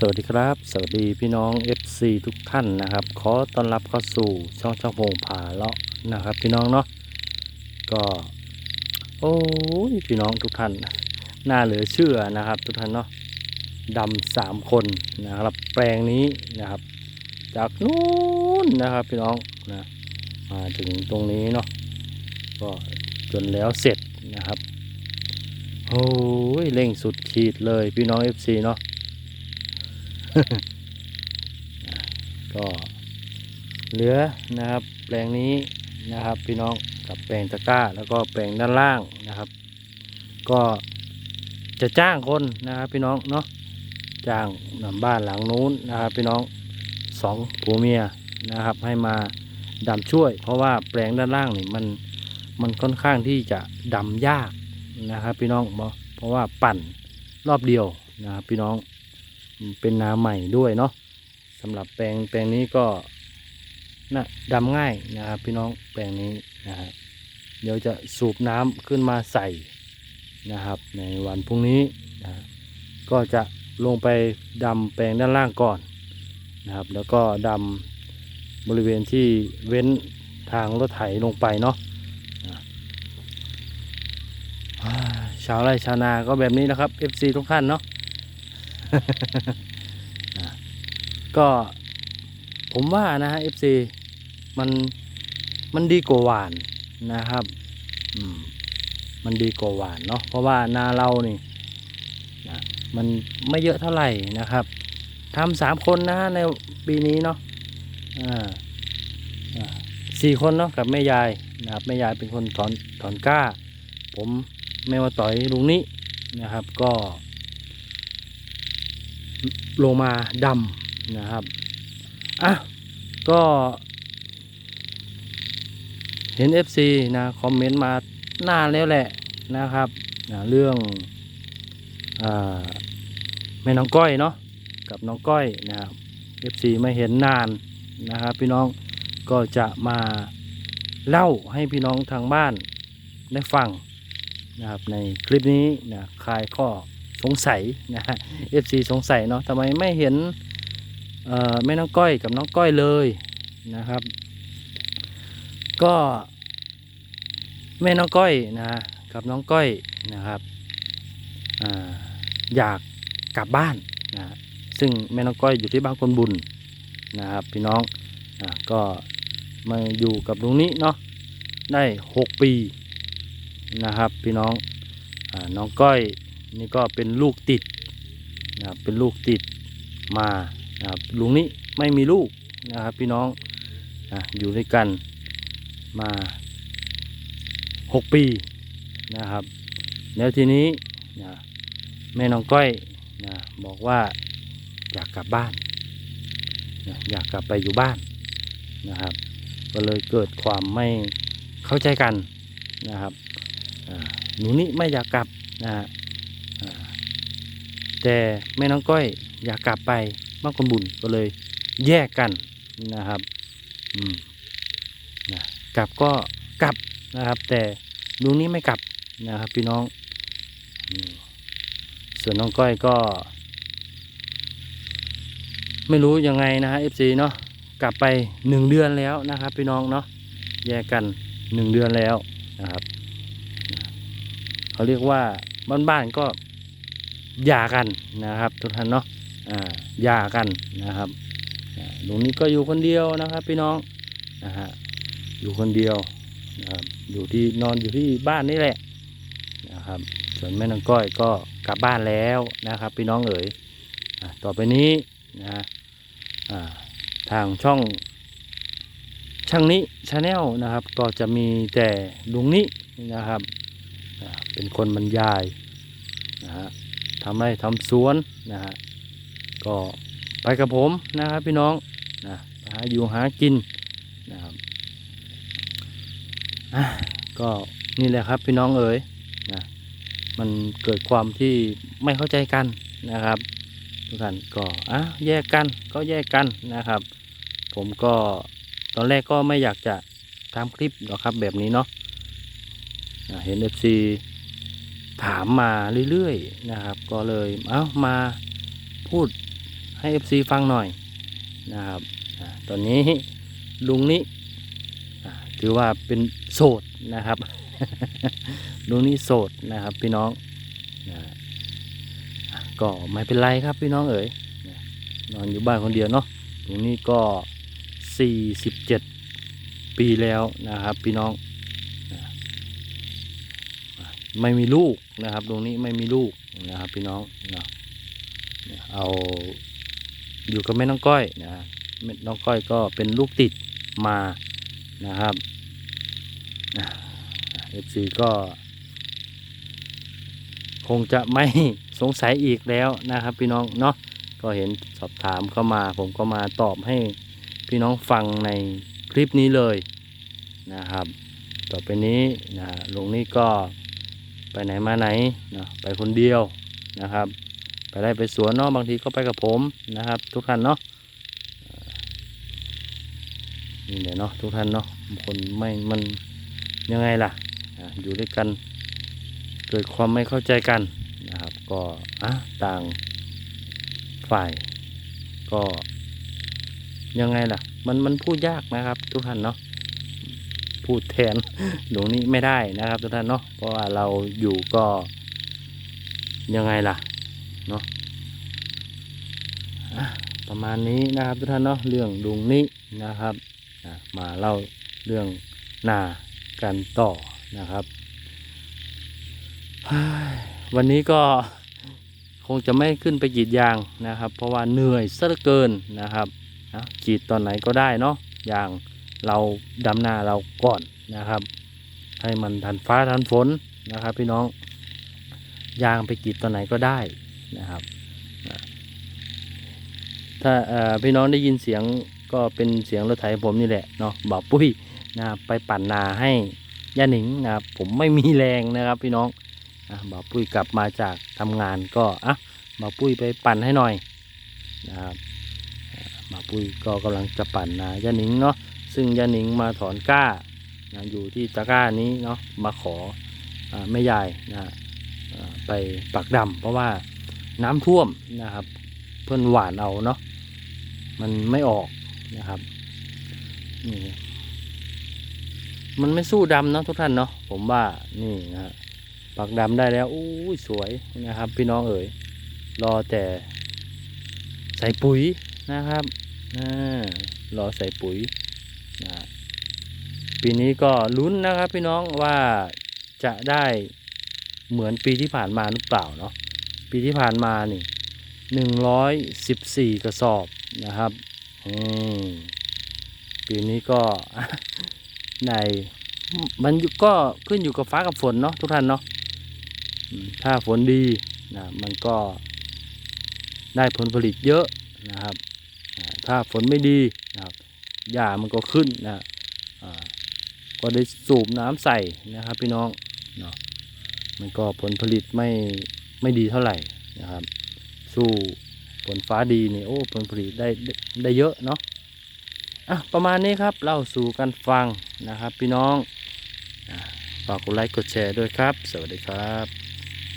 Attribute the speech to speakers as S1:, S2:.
S1: สวัสดีครับ สวัสดีพี่น้อง FC ทุกท่านนะครับ ขอต้อนรับเข้าสู่ช่องช่องพงผาเลาะนะครับ พี่น้องเนาะก็ โอ้ยพี่น้องทุกท่านน่าเหลือเชื่อนะครับ ทุกท่านเนาะดำสามคนนะครับ แปลงนี้นะครับ จากนู้นนะครับพี่น้องนะมาถึงตรงนี้เนาะก็จนแล้วเสร็จนะครับโอ้ยเร่งสุดขีดเลยพี่น้อง FC เนาะ ก็เหลือนะครับ แปลงนี้นะครับ พี่น้องกับแปลงตะกร้า แล้วก็แปลงด้านล่างนะครับ ก็จะจ้างคนนะครับ พี่น้องเนาะจ้างนำบ้านหลังนู้นนะครับ พี่น้องสองผัวเมียนะครับ ให้มาดำช่วย เพราะว่าแปลงด้านล่างนี่มันมันค่อนข้างที่จะดำยากนะครับ พี่น้องเพราะเพราะว่าปั่นรอบเดียวนะครับ พี่น้อง เป็นนาใหม่ด้วยเนาะสำหรับแปลงแปลงนี้ก็นะดำง่ายนะครับพี่น้องแปลงนี้นะครับเดี๋ยวจะสูบน้ำขึ้นมาใส่นะครับ ในวันพรุ่งนี้นะก็จะลงไปดำแปลงด้านล่างก่อนนะครับ แล้วก็ดำบริเวณที่เว้นทางรถไถลงไปเนาะชาวไร่ชาวนาก็แบบนี้นะครับ FC ทุกท่านเนาะ ก็ผมว่านะฮะ FC มันมันดีกว่าหวานนะครับ อืม มันดีกว่าหวานเนาะเพราะว่านาเรานี่นะมันไม่เยอะเท่าไหร่นะครับทำสามคนนะฮะในปีนี้เนาะอ่าสี่คนเนาะกับแม่ยายนะครับแม่ยายเป็นคนถอนถอนกล้า ผมแม่มาต่อยลุงนี้นะครับ ก็ ลงมาดำนะครับอะก็ เห็น FC นะคอมเมนต์มานานแล้วแหละนะครับนะเรื่องอแม่น้องก้อยเนาะกับน้องก้อยนะครับ FC ไม่เห็นนานนะครับ พี่น้องก็จะมาเล่าให้พี่น้องทางบ้านได้ฟังนะครับในคลิปนี้นะคลายข้อ สงสัยนะฮะ FC สงสัยเนาะทำไมไม่เห็นเอ่อแม่น้องก้อยกับน้องก้อยเลยนะครับ ก็แม่น้องก้อยนะกับน้องก้อยนะครับออยากกลับบ้านนะซึ่งแม่น้องก้อยอยู่ที่บางคนบุญนะครับพี่น้องอก็มาอยู่กับลุงนี้เนาะได้หกปีนะครับพี่น้องอน้องก้อย นี่ก็เป็นลูกติดนะครับเป็นลูกติดมานะครับลุงนี้ไม่มีลูกนะครับพี่น้องนะอยู่ด้วยกันมาหกปีนะครับ แล้วทีนี้นะแม่น้องก้อยนะบอกว่าอยากกลับบ้านนะอยากกลับไปอยู่บ้านนะครับ ก็เลยเกิดความไม่เข้าใจกันนะครับหนูนี่ไม่อยากกลับนะฮะ แต่แม่น้องก้อยอยากกลับไปมากคนบุญก็เลยแยกกันนะครับอืมนะกลับก็กลับนะครับ แต่ลุงนี้ไม่กลับนะครับพี่น้อง ส่วนน้องก้อยก็ ไม่รู้ยังไงนะฮะ FC เนาะกลับไปหนึ่งเดือนแล้วนะครับ พี่น้องเนาะแยกกันหนึ่งเดือนแล้วนะครับเขาเรียกว่าบ้านๆก็ หย่ากันนะครับ ทุกท่านเนาะอ่าหย่ากันนะครับลุงนี้ก็อยู่คนเดียวนะครับ พี่น้องนะฮะอยู่คนเดียวนะครับอยู่ที่นอนอยู่ที่บ้านนี่แหละนะครับส่วนแม่นางก้อยก็กลับบ้านแล้วนะครับ พี่น้องเอ๋ยต่อไปนี้นะทางช่องช่างนี้ชาแนลนะครับ ก็จะมีแต่ลุงนี้นะครับเป็นคนบรรยายนะฮะ ทำไร่ทำสวนนะฮะก็ไปกับผมนะครับพี่น้องนะหาอยู่หากินนะครับอะก็นี่แหละครับพี่น้องเอ๋ยนะมันเกิดความที่ไม่เข้าใจกันนะครับทุกท่านก็อะแยกกันก็แยกกันนะครับ ผมก็ตอนแรกก็ไม่อยากจะทำคลิปหรอกครับแบบนี้เนาะอะเห็นเอฟซี ถามมาเรื่อยๆนะครับ ก็เลยเอามาพูดให้ FC ฟังหน่อยนะครับตอนนี้ลุงนี้ถือว่าเป็นโสดนะครับ ลุงนี้โสดนะครับพี่น้องนะก็ไม่เป็นไรครับพี่น้องเอ๋ยนอนอยู่บ้านคนเดียวเนาะลุงนี้ก็ 47 ปีแล้วนะครับพี่น้อง ไม่มีลูกนะครับลุงนี้ไม่มีลูกนะครับ พี่น้องเนะเอาอยู่กับแม่น้องก้อยนะแม่น้องก้อยก็เป็นลูกติดมานะครับเอฟซีก็ คงจะไม่สงสัยอีกแล้วนะครับ พี่น้องเนาะก็เห็นสอบถามเข้ามา ผมก็มาตอบให้พี่น้องฟังในคลิปนี้เลยนะครับ ต่อไปนี้นะลุงนี่ก็ ไปไหนมาไหนนะไปคนเดียวนะครับ ไปได้ไปสวนเนาะบางทีก็ไปกับผมนะครับ ทุกท่านเนาะอ่านี่แหละเนาะทุกท่านเนาะคนไม่มันยังไงล่ะอยู่ด้วยกัน เกิดความไม่เข้าใจกันนะครับ ก็อะต่างฝ่ายก็ยังไงล่ะ มันมันพูดยากนะครับ ทุกท่านเนาะ พูดแทนหลวงนี้ไม่ได้นะครับทุกท่านเนาะเพราะว่าเราอยู่ก็ยังไงล่ะเนาะประมาณนี้นะครับทุกท่านเนาะเรื่องลุงนี้นะครับมาเล่าเรื่องนากันต่อนะครับ วันนี้ก็คงจะไม่ขึ้นไปกรีดยางนะครับ เพราะว่าเหนื่อยซะเหลือเกินนะครับนะกรีดตอนไหนก็ได้เนาะยาง เราดำนาเราก่อนนะครับ ให้มันทันฟ้าทันฝนนะครับ พี่น้องยางไปกีดตอนไหนก็ได้นะครับ ถ้าพี่น้องได้ยินเสียงก็เป็นเสียงรถไถผมนี่แหละเนาะบ่าปุ้ยนะครับไปปั่นนาให้ย่าหนิงนะครับผมไม่มีแรงนะครับพี่น้องอบ่าปุ้ยกลับมาจากทำงานก็อะบ่าปุ้ยไปปั่นให้หน่อยนะครับอ่าบ่าวปุ้ยก็กำลังจะปั่นนาย่าหนิงเนาะ ซึ่งยาหนิงมาถอนก้านะอยู่ที่ตะกร้านี้เนาะมาขออแม่ยายนะอ่ไปปักดำเพราะว่าน้ำท่วมนะครับ เพื่อนหวานเอาเนาะมันไม่ออกนะครับนี่มันไม่สู้ดำเนาะทุกท่านเนาะผมว่านี่นะปักดำได้แล้วอู้สวยนะครับ พี่น้องเอ๋ยรอแต่ใส่ปุ๋ยนะครับอ่ารอใส่ปุ๋ย นะปีนี้ก็ลุ้นนะครับพี่น้องว่าจะได้เหมือนปีที่ผ่านมาหรือเปล่าเนาะปีที่ผ่านมานี่หนึ่งร้อยสิบสี่กระสอบนะครับปีนี้ก็ในมันก็ขึ้นอยู่กับฟ้ากับฝนเนาะทุกท่านเนาะถ้าฝนดีนะมันก็ได้ผลผลิตเยอะนะครับ ถ้าฝนไม่ดีนะครับ หญ้ามันก็ขึ้นนะก็ได้สูบน้ำใส่นะครับ พี่น้องเนาะมันก็ผลผลิตไม่ไม่ดีเท่าไหร่นะครับ สู้ผลฟ้าดีนี่โอ้ผลผลิตได้ได้ได้เยอะเนาะอะประมาณนี้ครับเล่าสู่กันฟังนะครับ พี่น้องฝากกดไลค์กดแชร์ด้วยครับ สวัสดีครับ